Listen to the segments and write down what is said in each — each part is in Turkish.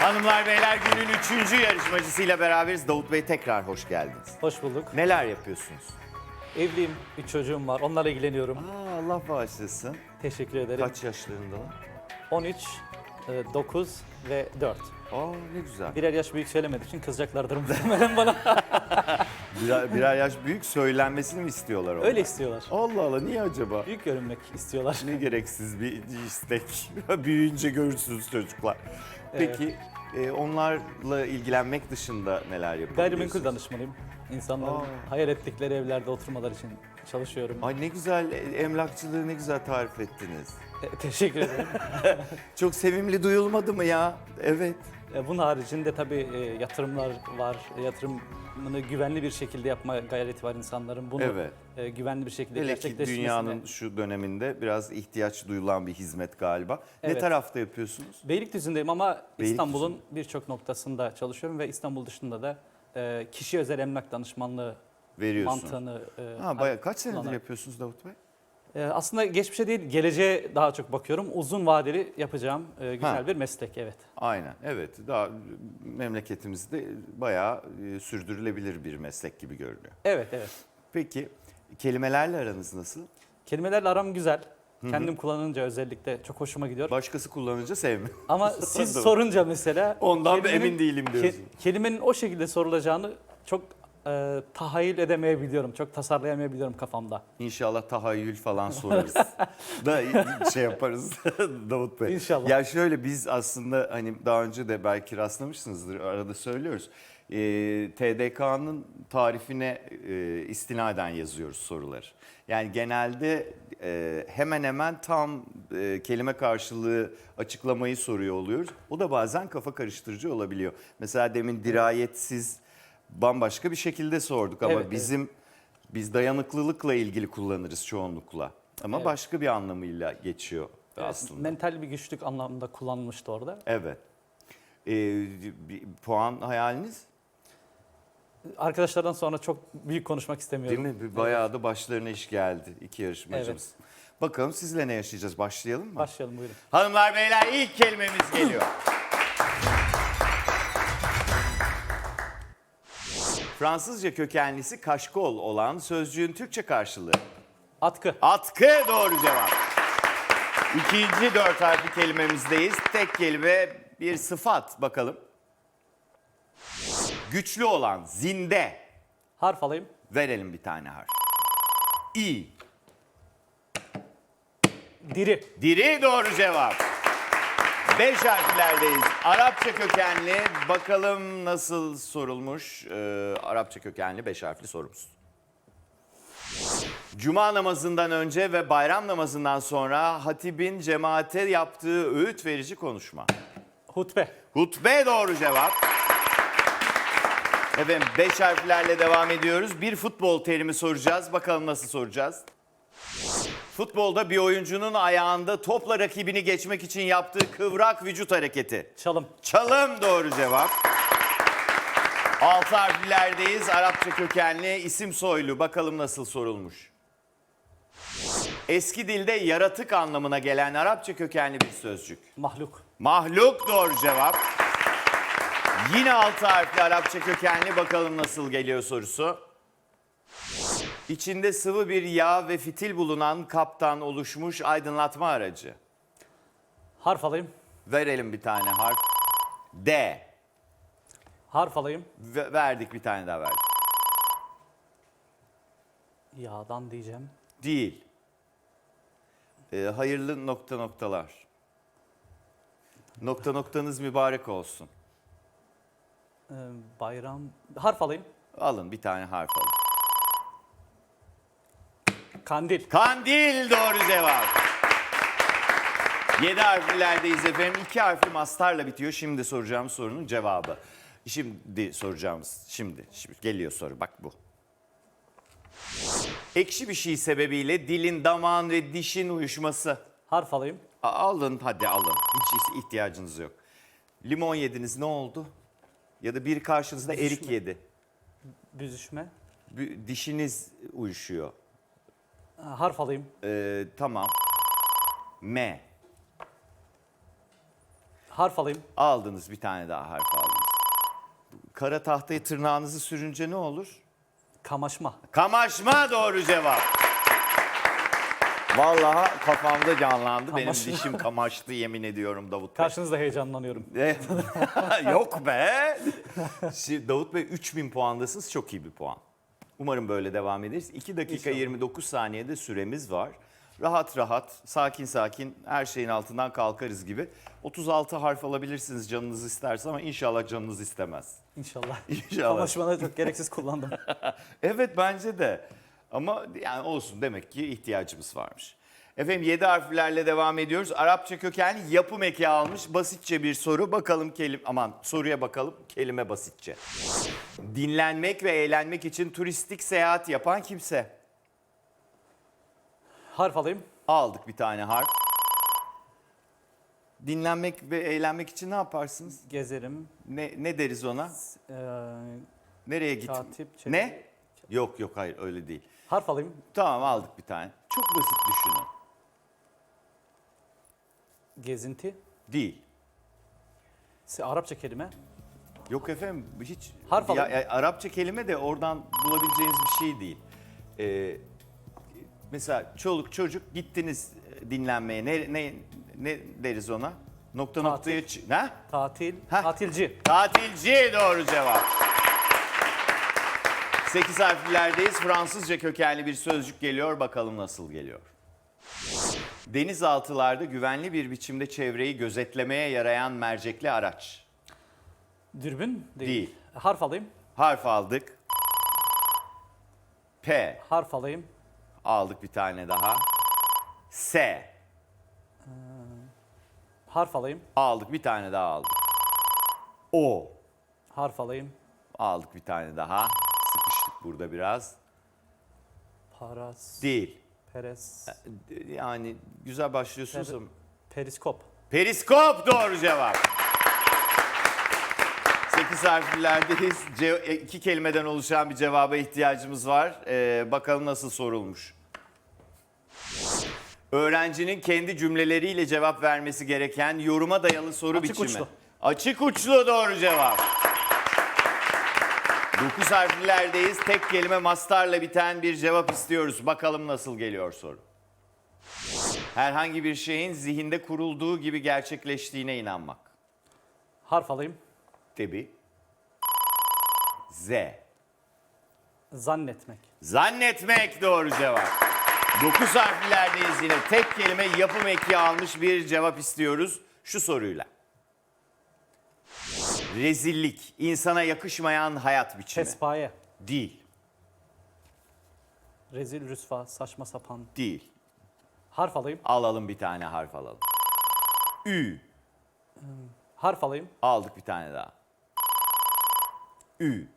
Hanımlar beyler günün üçüncü yarışmacısıyla beraberiz. Davut Bey tekrar hoş geldiniz. Hoş bulduk. Neler yapıyorsunuz? Evliyim, üç çocuğum var. Onlarla ilgileniyorum. Aa, Allah bağışlasın. Teşekkür ederim. Kaç yaşlarındalar? 13, e, 9 ve 4. Aa ne güzel. Birer yaş büyük söylemediğim için kızacaklardır muhtemelen bana. Birer, birer yaş büyük söylenmesini mi istiyorlar onlar? Öyle istiyorlar. Allah Allah niye acaba? Büyük görünmek istiyorlar. Ne gereksiz bir istek. Büyüyünce görürsünüz çocuklar. Peki e, onlarla ilgilenmek dışında neler yapıyorsunuz? Gayrimenkul danışmanıyım. İnsanların Aa. hayal ettikleri evlerde oturmalar için çalışıyorum. Ay ne güzel e, emlakçılığı ne güzel tarif ettiniz. E, teşekkür ederim. Çok sevimli duyulmadı mı ya? Evet. E, Bunun haricinde tabii e, yatırımlar var. Yatırımını güvenli bir şekilde yapma gayreti var insanların. Bunu Evet. e, güvenli bir şekilde Hele ki dünyanın şu döneminde biraz ihtiyaç duyulan bir hizmet galiba. Ne Evet. tarafta yapıyorsunuz? Beylikdüzü'ndeyim ama. İstanbul'un birçok noktasında çalışıyorum ve İstanbul dışında da kişi özel emlak danışmanlığı Veriyorsun. mantığını Ha, bayağı, kaç senedir yapıyorsunuz Davut Bey? E, aslında geçmişe değil geleceğe daha çok bakıyorum. Uzun vadeli yapacağım e, güzel Ha. bir meslek evet. Aynen. Evet. Daha memleketimizde bayağı e, sürdürülebilir bir meslek gibi görünüyor. Evet evet. Peki kelimelerle aranız nasıl? Kelimelerle aram güzel. Kendim kullanınca özellikle çok hoşuma gidiyor. Başkası kullanınca sevme. Ama siz Doğru. sorunca mesela Ondan da kelimenin- emin değilim ke- diyorsun. kelimenin o şekilde sorulacağını çok e, tahayyül edemeyebiliyorum. Çok tasarlayamayabiliyorum kafamda. İnşallah tahayyül falan sorarız. da şey yaparız Davut Bey. İnşallah. Ya şöyle biz aslında hani daha önce de belki rastlamışsınızdır arada söylüyoruz. Ee, TDK'nın tarifine e, istinaden yazıyoruz soruları. Yani genelde e, hemen hemen tam e, kelime karşılığı açıklamayı soruyor oluyoruz. O da bazen kafa karıştırıcı olabiliyor. Mesela demin dirayetsiz bambaşka bir şekilde sorduk ama Evet, evet. bizim biz dayanıklılıkla ilgili kullanırız çoğunlukla. Ama Evet. başka bir anlamıyla geçiyor aslında. Mental bir güçlük anlamında kullanılmıştı orada. Evet. Ee, bir puan hayaliniz Arkadaşlardan sonra çok büyük konuşmak istemiyorum. değil mi? Bayağı da başlarına iş geldi iki yarışmacımız. Bakalım sizle ne yaşayacağız? Başlayalım mı? Başlayalım buyurun. Hanımlar beyler ilk kelimemiz geliyor. Fransızca kökenlisi kaşkol olan sözcüğün Türkçe karşılığı. Atkı. Atkı doğru cevap. İkinci dört harfli kelimemizdeyiz. Tek kelime bir sıfat bakalım. Güçlü olan zinde. Harf alayım. Verelim bir tane harf. İ. Diri. Diri doğru cevap. Beş harflerdeyiz. Arapça kökenli. Bakalım nasıl sorulmuş. Ee, Arapça kökenli beş harfli sorumuz. Cuma namazından önce ve bayram namazından sonra hatibin cemaate yaptığı öğüt verici konuşma. Hutbe. Hutbe doğru cevap. Efendim beş harflerle devam ediyoruz. Bir futbol terimi soracağız. Bakalım nasıl soracağız. Futbolda bir oyuncunun ayağında topla rakibini geçmek için yaptığı kıvrak vücut hareketi. Çalım. Çalım doğru cevap. Altı harflerdeyiz. Arapça kökenli isim soylu. Bakalım nasıl sorulmuş. Eski dilde yaratık anlamına gelen Arapça kökenli bir sözcük. Mahluk. Mahluk doğru cevap. Yine altı harfli Arapça kökenli bakalım nasıl geliyor sorusu. İçinde sıvı bir yağ ve fitil bulunan kaptan oluşmuş aydınlatma aracı. Harf alayım. Verelim bir tane harf. D. Harf alayım. Ve- verdik bir tane daha verdik. Yağdan diyeceğim. Değil. Ee, hayırlı nokta noktalar. Nokta noktanız mübarek olsun. Ee, bayram. Harf alayım. Alın bir tane harf alın. Kandil. Kandil doğru cevap. 7 harflerdeyiz efendim. 2 harfli mastarla bitiyor. Şimdi soracağım sorunun cevabı. Şimdi soracağımız, şimdi, şimdi geliyor soru bak bu. Ekşi bir şey sebebiyle dilin, damağın ve dişin uyuşması. Harf alayım. A- Alın hadi alın. Hiç ihtiyacınız yok. Limon yediniz ne oldu? Ya da bir karşınızda erik yedi. Büzüşme. Bir- Dişiniz uyuşuyor. Ha, Harf alayım. Ee, tamam. M. Harf alayım. Aldınız bir tane daha harf aldınız. Kara tahtaya tırnağınızı sürünce ne olur? Kamaşma. Kamaşma doğru cevap. Vallahi kafamda canlandı. Benim Kamaşma. dişim kamaştı yemin ediyorum Davut Bey. Karşınızda heyecanlanıyorum. Yok be. Şimdi Davut Bey 3000 puandasınız. Çok iyi bir puan. Umarım böyle devam ederiz. 2 dakika İnşallah. 29 saniyede süremiz var. Rahat rahat, sakin sakin her şeyin altından kalkarız gibi. 36 harf alabilirsiniz canınız isterse ama inşallah canınız istemez. İnşallah. İnşallah. Kamaşmanı çok gereksiz kullandım. Evet bence de. Ama yani olsun demek ki ihtiyacımız varmış. Efendim 7 harflerle devam ediyoruz. Arapça kökenli yapım eki almış. Basitçe bir soru. Bakalım kelime aman soruya bakalım. Kelime basitçe. Dinlenmek ve eğlenmek için turistik seyahat yapan kimse. Harf alayım. Aldık bir tane harf. Dinlenmek ve eğlenmek için ne yaparsınız? Gezerim. Ne, ne deriz ona? Ee, Nereye git? Katip, çevir- Ne? Yok yok hayır öyle değil. harf alayım. Tamam aldık bir tane. Çok basit düşünün. Gezinti. Değil. Arapça kelime. Yok efendim hiç Harf ya, alalım. ya, Arapça kelime de oradan bulabileceğiniz bir şey değil. Ee, mesela çoluk çocuk gittiniz e, dinlenmeye ne ne ne deriz ona? Nokta Tatil. noktaya ç- ne? Tatil. Heh. Tatilci. Tatilci doğru cevap. 8 harflerdeyiz. Fransızca kökenli bir sözcük geliyor. Bakalım nasıl geliyor. Denizaltılarda güvenli bir biçimde çevreyi gözetlemeye yarayan mercekli araç. Dürbün değil. Değil. Harf alayım. Harf aldık. P Harf alayım. aldık bir tane daha. S Harf alayım. aldık bir tane daha aldık. O Harf alayım. aldık bir tane daha. Sıkıştık burada biraz. Paras. Değil. Peres. Yani güzel başlıyorsunuz ama. Periskop. Periskop doğru cevap. 8 harflerdeyiz. Ce- iki kelimeden oluşan bir cevaba ihtiyacımız var. Ee, bakalım nasıl sorulmuş. Öğrencinin kendi cümleleriyle cevap vermesi gereken yoruma dayalı soru Açık biçimi. uçlu. Açık uçlu doğru cevap. 9 harflerdeyiz. Tek kelime mastarla biten bir cevap istiyoruz. Bakalım nasıl geliyor soru. Herhangi bir şeyin zihinde kurulduğu gibi gerçekleştiğine inanmak. Harf alayım. Tabi. Z. Zannetmek. Zannetmek doğru cevap. 9 harflerdeyiz yine. Tek kelime yapım eki almış bir cevap istiyoruz şu soruyla. Rezillik, insana yakışmayan hayat biçimi. Pespaye. Değil, Rezil rüsva. Saçma sapan. değil. Harf alayım. Alalım bir tane harf alalım. Ü. Harf alayım. Aldık bir tane daha. Ü.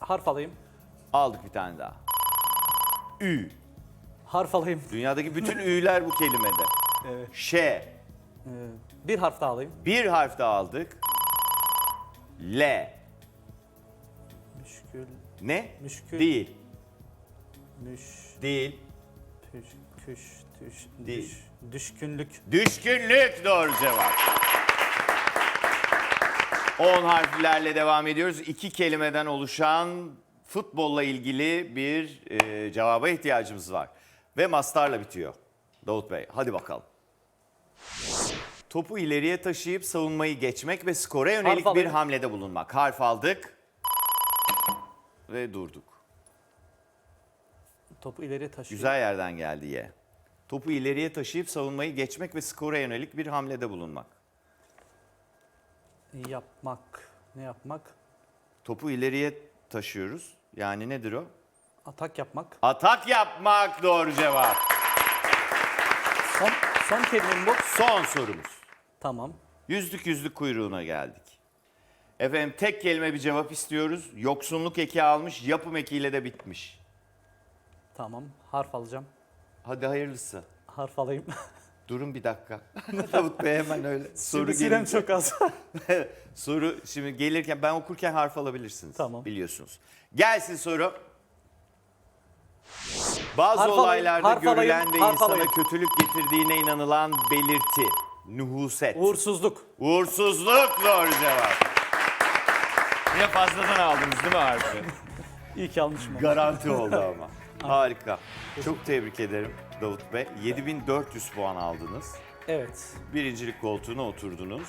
Harf alayım. Aldık bir tane daha. Ü. Harf alayım. Dünyadaki bütün ü'ler bu kelimede. Evet. Ş. Bir harf daha alayım. Bir harf daha aldık. L. Müşkül. Ne? Müşkül. Değil. Müş. Değil. Püş. Küş. Düş. Değil. Düş. Düşkünlük. Düşkünlük doğru cevap. 10 harflerle devam ediyoruz. İki kelimeden oluşan futbolla ilgili bir e, cevaba ihtiyacımız var. Ve mastarla bitiyor. Davut Bey hadi bakalım. Topu ileriye taşıyıp savunmayı geçmek ve skora yönelik Harf bir alayım. hamlede bulunmak. Harf aldık ve durduk. Topu ileriye taşıyor. Güzel yerden geldi ye. Topu ileriye taşıyıp savunmayı geçmek ve skora yönelik bir hamlede bulunmak. Yapmak. Ne yapmak? Topu ileriye taşıyoruz. Yani nedir o? Atak yapmak. Atak yapmak doğru cevap. Son, son kelimem bu. Son sorumuz. Tamam. Yüzlük yüzlük kuyruğuna geldik. Efendim tek kelime bir cevap istiyoruz. Yoksunluk eki almış, yapım ekiyle de bitmiş. Tamam. Harf alacağım. Hadi hayırlısı. Harf alayım. Durun bir dakika. Davut Bey hemen öyle. Soru Şimdi sürem gelince- çok az. soru şimdi gelirken ben okurken harf alabilirsiniz. Tamam. Biliyorsunuz. Gelsin soru. Bazı Harf alayım, olaylarda harf görülen alayım, ve harf insana alayım. kötülük getirdiğine inanılan belirti. Nuhuset. Uğursuzluk. Uğursuzluk doğru cevap. Yine fazladan aldınız değil mi harfi? İyi ki almışım. onu. Garanti oldu ama. Harika. Çok tebrik ederim Davut Bey. 7400 puan aldınız. Evet. Birincilik koltuğuna oturdunuz.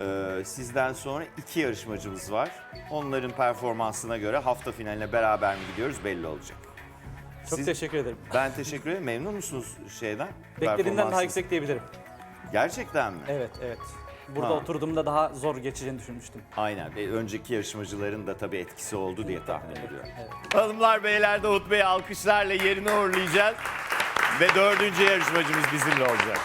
Ee, sizden sonra iki yarışmacımız var. Onların performansına göre hafta finaline beraber mi gidiyoruz belli olacak. Çok Siz- teşekkür ederim. Ben teşekkür ederim. Memnun musunuz şeyden? Beklediğimden daha Performansınız? yüksek diyebilirim. Gerçekten mi? Evet, evet. Burada Ha. oturduğumda daha zor geçeceğini düşünmüştüm. Aynen. E, önceki yarışmacıların da tabii etkisi oldu diye tahmin ediyorum. Evet. Hanımlar beyler Davut Bey'i alkışlarla yerine uğurlayacağız. Ve dördüncü yarışmacımız bizimle olacak.